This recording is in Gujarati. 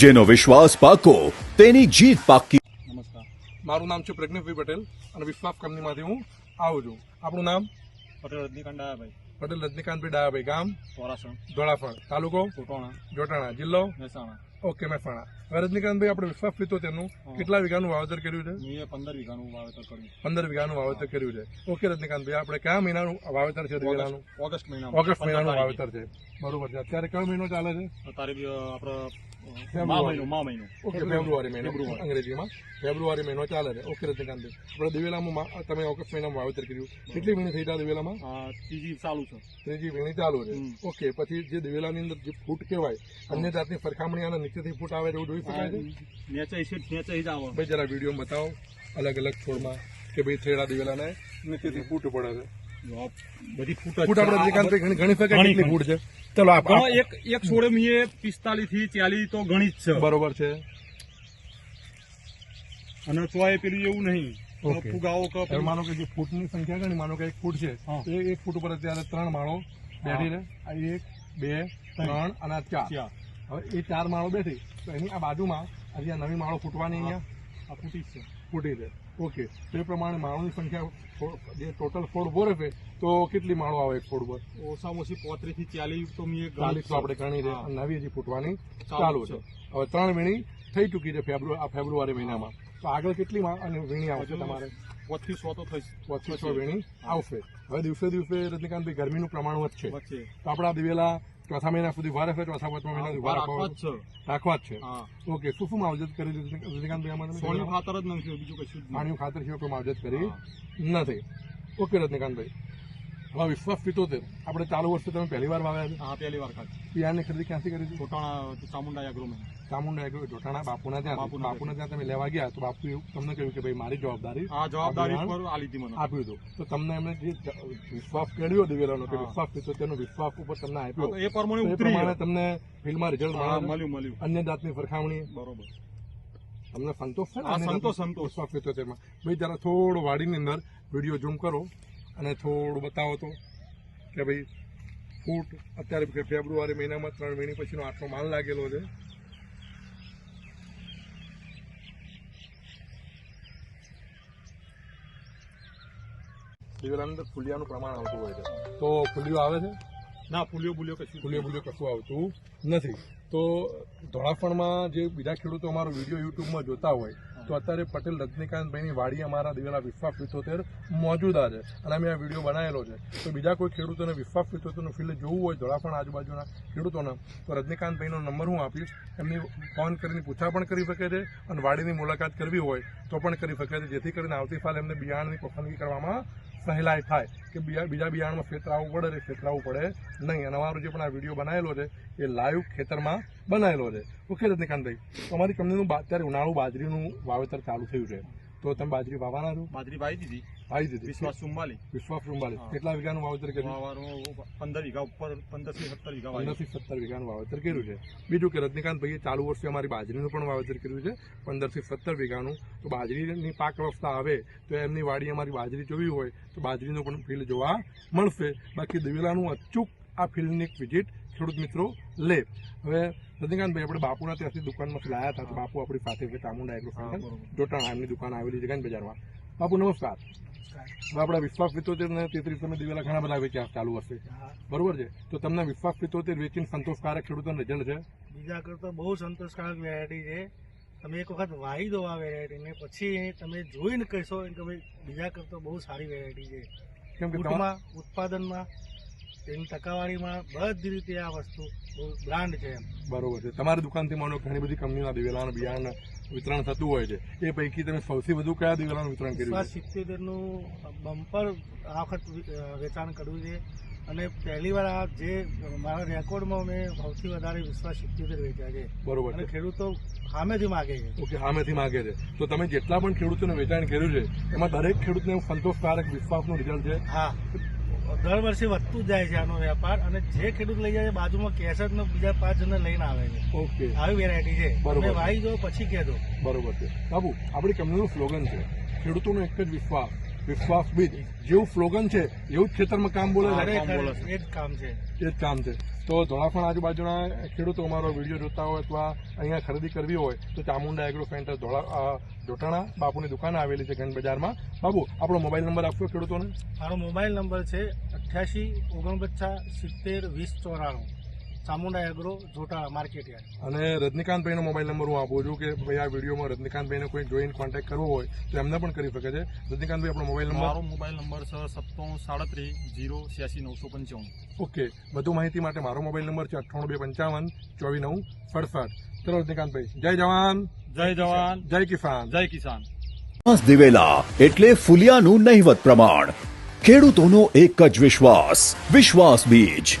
જેનો વિશ્વાસ પાકો તેની જીત પાકી. નમસ્કાર. મારું નામ છે પ્રજ્ઞભાઈ પટેલ અને વિશ્વાસ કંપનીમાંથી હું આવું છું. આપણું નામ? પટેલ રજનીકાંત ડાયાભાઈ. પટેલ રજનીકાંતભાઈ ડાયાભાઈ ગામ? ધોળાફળ. તાલુકો? જોટાણા. જિલ્લો? મહેસાણા. ઓકે મહેસાણા હવે રજનીકાંતભાઈ આપણે વિશ્વાસ તેનું. કેટલા વીઘાનું વાવેતર કર્યું છે? મેં પંદર વીઘાનું વાવેતર કર્યું. પંદર વીઘાનું વાવેતર કર્યું છે. ઓકે રજનીકાંતભાઈ આપણે કયા મહિનાનું વાવેતર છે દિવેલાનું ઓગસ્ટ- મહિના ઓગસ્ટ મહિનાનું વાવેતર છે. બરોબર છે. અત્યારે કયો મહિનો ચાલે છે? અત્યારે. અંગ્રેજીમાં. ફેબ્રુઆરી મહિનો ચાલે છે. ઓકે રજનીકાંતભાઈ આપણે દિવેલામાં તમે ઓગસ્ટ મહિનામાં વાવેતર કર્યું. કેટલી વીણી થઈ ગયા દિવેલામાં? ત્રીજી ચાલુ છે. ત્રીજી વીણી ચાલુ છે. ઓકે પછી જે દિવેલાની અંદર જે ફૂટ કહેવાય અન્ય જાતની સરખામણી આના નીચેથી ફૂટ આવે એવું જોઈ શકાય છે? નેચે છે નેચે જ આવે. ભાઈ જરા વીડિયો બતાવો. અલગ અલગ છોડમાં કે ભાઈ થેડા દિવેલાને નીચેથી ફૂટ પડે છે. બધી ફૂટ ફૂટ આપણે રજનીકાંતભાઈ ઘણી ઘણી ફેર કેટલી ફૂટ છે? ચલો આપ એક એક છોડે મેં પિસ્તાલીસથી ચાલીસ તો ગણી જ છે. બરોબર છે. અને તોય પેલું એવું નહીં. ફુગાવો કે હવે માનો કે જે ફૂટની સંખ્યા ગણી માનો કે એક ફૂટ છે. એ એક ફૂટ ઉપર અત્યારે ત્રણ માળો બેઠી રહે એક બે ત્રણ અને ચાર. હવે એ ચાર માળો બેઠી તો એની આ બાજુમાં હજી આ નવી માળો ફૂટવાની અહીંયા આ ફૂટી છે. ફૂટી છે. ઓકે. તો એ પ્રમાણે માળોની સંખ્યા જે ટોટલ ફોડ બોરે છે તો કેટલી માળો આવે ફોડ ભર ઓછામાં ઓછી પોત્રીસથી ચાલીસ તો મેં ચાલીસ આપણે ગણી રહે નવી હજી ફૂટવાની ચાલુ છે. હવે ત્રણ વીણી થઈ ચૂકી છે ફેબ્રુઆરી આ ફેબ્રુઆરી મહિનામાં. તો આગળ કેટલી માળ અને વીણી આવશે છે તમારે? પોતથી સો તો થઈ વચ્ચે છ વીણી આવશે. હવે દિવસે દિવસે રજનીકાંતભાઈ ગરમીનું પ્રમાણ વધશે. વચ્ચે તો આપણા દિવેલા ચોથા મહિના સુધી વાર હશે ચોથા પાંચમા મહિના સુધી વાર રાખવા જ છે. ઓકે શું શું માવજત કરી રજનીકાંતભાઈ ખાતર જ નથી બીજું કશું પાણી ખાતર સિવાય કોઈ માવજત કરી નથી. ઓકે રજનીકાંતભાઈ હવે વિશ્વાસ પિત્તોતેર આપણે ચાલુ વર્ષે તમે પહેલી વાર વાવ્યા છે. હા પહેલી વાર ખાધી. બિયારણની ખરીદી ક્યાંથી કરી હતી? કોટાણા ચામુંડા એગ્રોમેન્ટ ચામુંડા એગ્રો જોટાણા બાપુના ત્યાં બાપુના ત્યાં તમે લેવા ગયા તો બાપુ એવું તમને કહ્યું કે ભાઈ મારી જવાબદારી આ જવાબદારી પર આ લીધી મને. આપ્યું હતું તો તમને એમને જે વિશ્વાસ કર્યો દિવેલાનો કે વિશ્વાસ થયો તેનો વિશ્વાસ ઉપર તમને આપ્યો. એ પ્રમાણે તમને ફિલ્ડમાં રિઝલ્ટ મળ્યું મળ્યું અન્ય જાતની સરખામણી બરોબર. તમને સંતોષ છે સંતોષ, સંતોષ. વિશ્વાસ પિત્તોતેરમાં ભાઈ જરા થોડો વાડીની અંદર વીડિયો ઝૂમ કરો અને થોડું બતાવો તો કે ભાઈ ફૂટ અત્યારે ફેબ્રુઆરી મહિનામાં ત્રણ મહિના પછીનો આટલો માલ લાગેલો છે. દિવેલાની અંદર ફૂલિયાનું પ્રમાણ આવતું હોય છે. તો ફૂલિયો આવે છે? ના ફૂલિયો બુલ્યો કશું ફૂલિયો બુલિયો કશું આવતું નથી. તો ધોળાફણમાં જે બીજા ખેડૂતો અમારો વીડિયો યુટ્યુબમાં જોતા હોય તો અત્યારે પટેલ રજનીકાંતભાઈની વાડી અમારા દિવેલા વિશ્વાસ પિત્તોતેર મોજુદા છે. અને અમે આ વીડિયો બનાવેલો છે. તો બીજા કોઈ ખેડૂતોને વિશ્વાસ પિત્તોતેરનું ફિલ્ડ જોવું હોય ધોળાફણ આજુબાજુના ખેડૂતોને તો રજનીકાંતભાઈનો નંબર હું આપીશ. એમની ફોન કરીને પૂછા પણ કરી શકે છે અને વાડીની મુલાકાત કરવી હોય તો પણ કરી શકે છે. જેથી કરીને આવતીકાલે એમને બિયારણની પસંદગી કરવામાં સહેલાઈ થાય કે બીજા બીજા બિયારણમાં ફેતરાવું પડે ને ફેતરાવું પડે નહીં. અને અમારો જે પણ આ વીડિયો બનાવેલો છે, એ લાઈવ ખેતરમાં બનાવેલો છે. ઓકે રજનીકાંતભાઈ અમારી કંપનીનું અત્યારે ઉનાળુ બાજરીનું વાવેતર ચાલુ થયું છે. તો તમે બાજરી વાવવાના છો? બાજરી વાવી દીધી. વાવી દીધી. વિશ્વાસ ચુમ્માલી વિશ્વાસ રૂંબાલી. કેટલા વીઘાનું વાવેતર કર્યું? પંદર વીઘા ઉપર પંદરથી સત્તર વીઘા પંદરથી સત્તર વીઘાનું વાવેતર કર્યું છે. બીજું કે રજનીકાંત ભાઈએ ચાલુ વર્ષે અમારી બાજરીનું પણ વાવેતર કર્યું છે. પંદરથી સત્તર વીઘાનું. તો બાજરીની પાક અવસ્થા આવે તો એમની વાડી અમારી બાજરી જોવી હોય તો બાજરીનું પણ ફીલ જોવા મળશે. બાકી દિવેલાનું અચૂક આ ફિલ્ડની એક વિઝિટ ખેડૂત મિત્રો લે. હવે રજનીકાંતભાઈ આપણે બાપુના ત્યાંથી દુકાનમાંથી લાયા હતા તો બાપુ આપણી સાથે છે ચામુંડા એગ્રો હા, જોટાણા એમની દુકાન આવેલી છે ગાંધી બજારમાં. બાપુ નમસ્કાર. આપણા વિશ્વાસ પિત્તોતેર ને તેત્રીસ તમે દિવેલા ઘણા બધા વેચ્યા ચાલુ હશે બરોબર છે? તો તમને વિશ્વાસ પિત્તોતેર વેચીને સંતોષકારક ખેડૂતોને રિઝલ્ટ છે? બીજા કરતાં બહુ સંતોષકારક વેરાયટી છે. તમે એક વખત વાવી દો આ વેરાયટીને પછી તમે જોઈને કહેશો કે ભાઈ બીજા કરતાં બહુ સારી વેરાયટી છે. કેમ કે ઉત્પાદનમાં તેની ટકાવારીમાં બધી રીતે આ વસ્તુ બ્રાન્ડ છે એમ. બરોબર છે. તમારી દુકાનથી માનો ઘણી બધી કંપનીના દિવેલાનું બિયારણ વિતરણ થતું હોય છે. એ પૈકી તમે સૌથી વધુ કયા દિવેલાનું વિતરણ કર્યું સિત્તેરનું બમ્પર આ વખત વેચાણ કરવું છે. અને પહેલી વાર આ જે મારા રેકોર્ડમાં મેં સૌથી વધારે વિશ્વાસ સિત્તેર વેચ્યા છે. બરોબર અને ખેડૂતો સામેથી માગે છે. ઓકે સામેથી માગે છે. તો તમે જેટલા પણ ખેડૂતોને વેચાણ કર્યું છે એમાં દરેક ખેડૂતને સંતોષકારક વિશ્વાસનું રિઝલ્ટ છે? હા. દર વર્ષે વધતું જાય છે આનો વેપાર અને જે ખેડૂત લઈ જાય છે બાજુમાં કેસર નો બીજા પાંચ જણ લઈને આવે છે. ઓકે. આવી વેરાયટી છે. બરોબર. વાઈ જો પછી કહેજો બરોબર છે. બાબુ આપણી કંપનીનું સ્લોગન છે ખેડૂતોનો એક જ વિશ્વાસ. વિશ્વાસ બીજ. જેવું સ્લોગન છે એવું જ ખેતરમાં કામ બોલે છે. એ જ કામ છે. એ જ કામ છે. તો ધોળાફણ આજુબાજુના ખેડૂતો અમારો વીડિયો જોતા હોય અથવા અહીંયા ખરીદી કરવી હોય તો ચામુંડા એગ્રો સેન્ટર ધોળા જોટાણા બાપુની દુકાન આવેલી છે ગંજ બજારમાં બાબુ આપણો મોબાઈલ નંબર આપશો ખેડૂતોને? મારો મોબાઈલ નંબર છે અઠ્યાસી ઓગણપચાસ સિત્તેર વીસ ચોરાણું. Chamunda agro Jotala market yard અને રજનીકાંતભાઈનો મોબાઈલ નંબર હું આપું છું કે ભાઈ આ વિડીયોમાં રજનીકાંતભાઈને કોઈ જોઈને કોન્ટેક્ટ કરવો હોય તો એમને પણ કરી શકે છે. રજનીકાંતભાઈ આપણો મોબાઈલ નંબર મારો મોબાઈલ નંબર છે સત્તાણું સાડત્રીસ જીરો છ્યાસી નવસો પંચાવન. ઓકે. વધુ માહિતી માટે મારો મોબાઈલ નંબર છે અઠ્ઠાણું બે પંચાવન ચોવીસ નવ સડસઠ. ચલો રજનીકાંતભાઈ જય જવાન. જય જવાન. જય કિસાન. જય કિસાન. દિવેલા એટલે ફુલિયાનું નહિવત પ્રમાણ. ખેડૂતોનો એક જ વિશ્વાસ વિશ્વાસ બીજ.